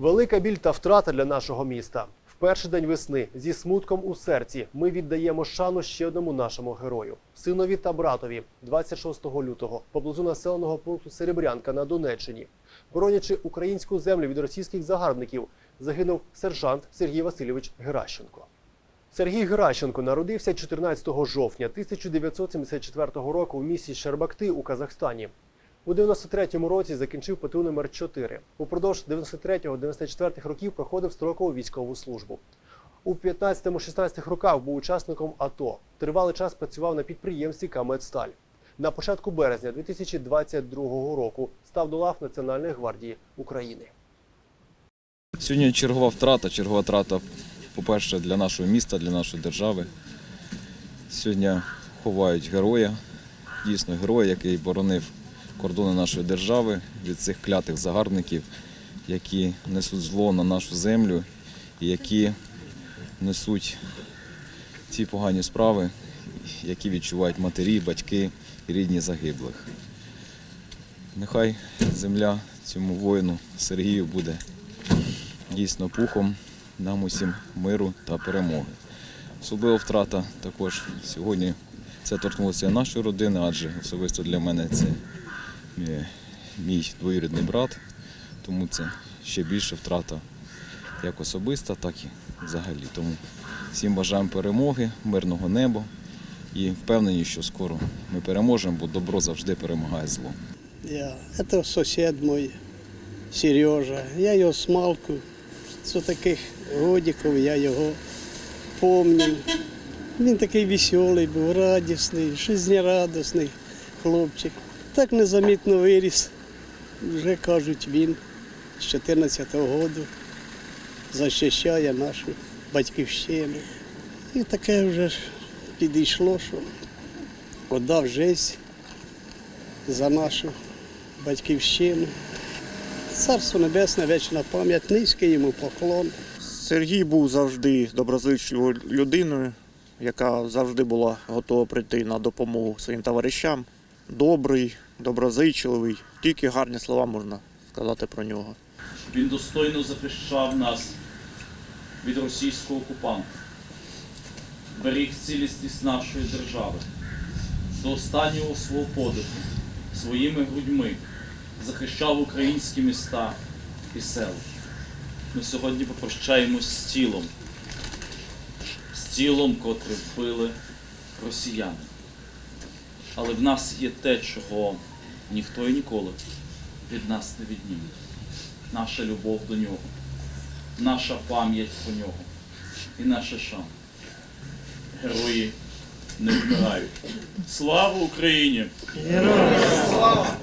Велика біль та втрата для нашого міста. В перший день весни зі смутком у серці ми віддаємо шану ще одному нашому герою синові та братові 26 лютого поблизу населеного пункту Серебрянка на Донеччині. Боронячи українську землю від російських загарбників, загинув сержант Сергій Васильович Геращенко. Сергій Геращенко народився 14 жовтня 1974 року в місті Щербакти у Казахстані. У 93-му році закінчив ПТУ номер 4 Упродовж 93-94 років проходив строкову військову службу. У 15-16 роках був учасником АТО. Тривалий час працював на підприємстві Камедсталь. На початку березня 2022 року став до лав Національної гвардії України. Сьогодні чергова втрата, чергова втрата, по-перше, для нашого міста, для нашої держави. Сьогодні ховають героя, дійсно героя, який боронив кордони нашої держави від цих клятих загарбників, які несуть зло на нашу землю і які несуть ці погані справи, які відчувають матері, батьки і рідні загиблих. Нехай земля цьому воїну Сергію буде дійсно пухом нам усім миру та перемоги. Особлива втрата також сьогодні це торкнулося нашої родини, адже особисто для мене це мій двоюрідний брат, тому це ще більша втрата як особиста, так і взагалі. Тому всім бажаємо перемоги, мирного неба і впевнені, що скоро ми переможемо, бо добро завжди перемагає зло. Я. Это сосед мой, Сережа. Я його з малку, з таких годиків я його пам'ятаю. Він такий веселий був, радісний, жизнерадісний хлопчик. Так незамітно виріс. Вже кажуть, він з 14-го року захищає нашу батьківщину. І таке вже підійшло, що віддав життя за нашу батьківщину. Царство Небесне, вічна пам'ять, низький йому поклон. Сергій був завжди доброзичливою людиною, яка завжди була готова прийти на допомогу своїм товаришам. Добрий, доброзичливий, тільки гарні слова можна сказати про нього. Він достойно захищав нас від російського окупанта, беріг цілісність нашої держави. До останнього свого подиху своїми грудьми захищав українські міста і села. Ми сьогодні попрощаємось з тілом, з тілом, котре вбили росіяни. Але в нас є те, чого ніхто і ніколи від нас не відніме наша любов до нього, наша пам'ять про нього і наша шана. Герої не вмирають. Слава Україні! Героям слава!